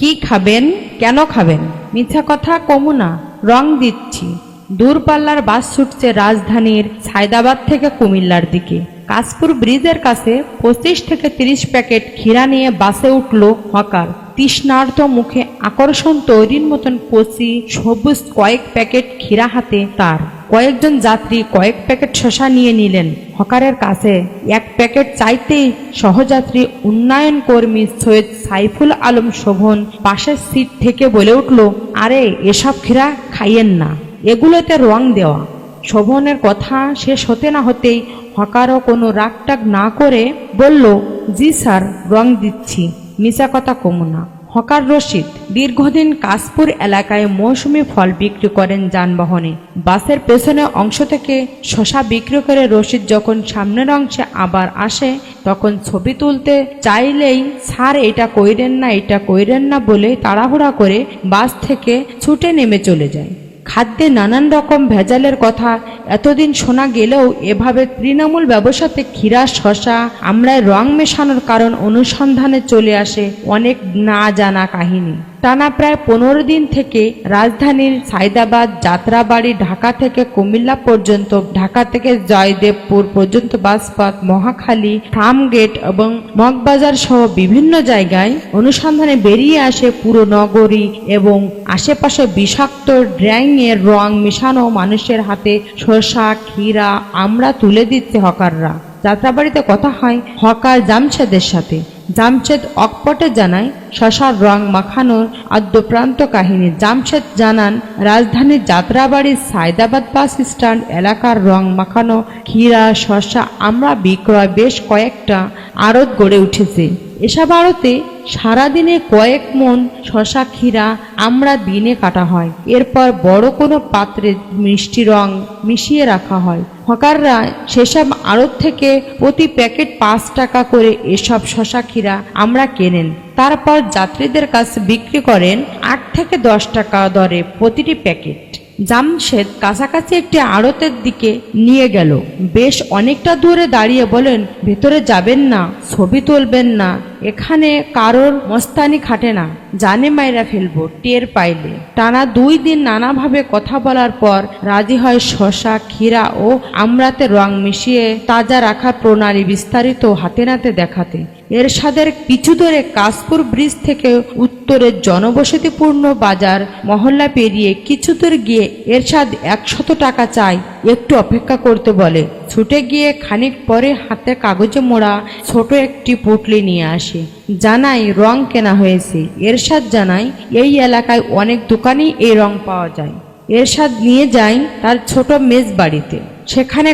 কি খাবেন? কেন খাবেন? মিথ্যা কথা কমু না। রং দিচ্ছি। দূরপাল্লার বাস ছুটছে রাজধানীর সায়দাবাদ থেকে কুমিল্লার দিকে। কাশপুর ব্রিজের কাছে পঁচিশ থেকে তিরিশ প্যাকেট ক্ষীরা নিয়ে বাসে উঠল হকার। তৃষ্ণার্থ মুখে আকর্ষণ তৈরির মতন কচি, সবুজ কয়েক প্যাকেট ক্ষীরা হাতে তার। কয়েকজন যাত্রী কয়েক প্যাকেট শশা নিয়ে নিলেন। হকারের কাছে এক প্যাকেট চাইতেই সহযাত্রী উন্নয়ন কর্মী সৈয়দ সাইফুল আলম শোভন পাশের সিট থেকে বলে উঠল, আরে, এসব ক্ষীরা খাইয়েন না। এগুলোতে রং দেওয়া। শোভনের কথা শেষ হতে না হতেই হকারও কোনো রাগটাগ না করে বলল, জি স্যার, রং দিচ্ছি। মিশা কথা কমু না হকার রশিদ দীর্ঘদিন কাশপুর এলাকায় মৌসুমি ফল বিক্রি করেন যানবাহনে। বাসের পেছনে অংশ থেকে শশা বিক্রি করে রশিদ যখন সামনের অংশে আবার আসে, তখন ছবি তুলতে চাইলেই, স্যার, এটা কইরেন না, এটা কইরেন না বলে তাড়াহুড়া করে বাস থেকে ছুটে নেমে চলে যায়। খাদ্যে নানান রকম ভেজালের কথা এতদিন শোনা গেলেও এভাবে তৃণমূল ব্যবসাতে ক্ষীরা, শশা আমরা রং মেশানোর কারণ অনুসন্ধানে চলে আসে অনেক না জানা কাহিনী। টানা প্রায় পনেরো দিন থেকে রাজধানীর সায়দাবাদ যাত্রাবাড়ি ঢাকা থেকে কুমিল্লা পর্যন্ত, ঢাকা থেকে জয়দেবপুর পর্যন্ত বাসপথ, মহাখালী ফার্মগেট এবং মগবাজার সহ বিভিন্ন জায়গায় অনুসন্ধানে বেরিয়ে আসে পুরো নগরী এবং আশেপাশে বিষাক্ত ড্রাইংয়ের রং মিশানো মানুষের হাতে শসা, ক্ষীরা, আমরা তুলে দিচ্ছে হকাররা। যাত্রাবাড়িতে কথা হয় হকার জামশেদের সাথে। জামশেদ অকপটে জানায়, শশার রং মাখানোর আদ্যপ্রান্ত কাহিনী। জামশেদ জানান, রাজধানীর যাত্রাবাড়ির সায়দাবাদ বাস স্ট্যান্ড এলাকার রং মাখানো ক্ষীরা, শশা, আমরা বিক্রয় বেশ কয়েকটা আড়ত গড়ে উঠেছে। এসব আড়তে সারাদিনে কয়েক মন শশা ক্ষীরা আমরা দিনে কাটা হয়। এরপর বড় কোনো পাত্রে মিষ্টি রং মিশিয়ে রাখা হয়। হকাররা সেসব আড়ত থেকে প্রতি প্যাকেট পাঁচ টাকা করে এসব শশা ক্ষীরা আমরা কেনেন। তারপর যাত্রীদের কাছে বিক্রি করেন আট থেকে দশ টাকা দরে প্রতিটি প্যাকেট। জামশেদ কাছাকাছি একটি আড়তের দিকে নিয়ে গেল। বেশ অনেকটা দূরে দাঁড়িয়ে বলেন, ভেতরে যাবেন না, ছবি তুলবেন না, এখানে কারোর মস্তানি খাটে না। জানে মাইরা ফেলব, টের পাইলে। টানা দুই দিন নানাভাবে কথা বলার পর রাজি হয় শশা, ক্ষীরা ও আমরাতে রং মিশিয়ে তাজা রাখার প্রণালী বিস্তারিত হাতে নাতে দেখাতে। এরশাদের পিছু ধরে কাশপুর ব্রিজ থেকে উত্তরের জনবসতিপূর্ণ বাজার মহল্লা পেরিয়ে কিছু দূর গিয়ে এরশাদ একশত টাকা চাই একটু অপেক্ষা করতে বলে। ছুটে গিয়ে খানিক পরে হাতে কাগজে মোড়া ছোট একটি পুটলি নিয়ে আসে। জানাই রং কেনা হয়েছে। এরশাদ জানাই এই এলাকায় অনেক দোকানেই এই রং পাওয়া যায়। এরশাদ নিয়ে যায় তার ছোট মেজ বাড়িতে সেখানে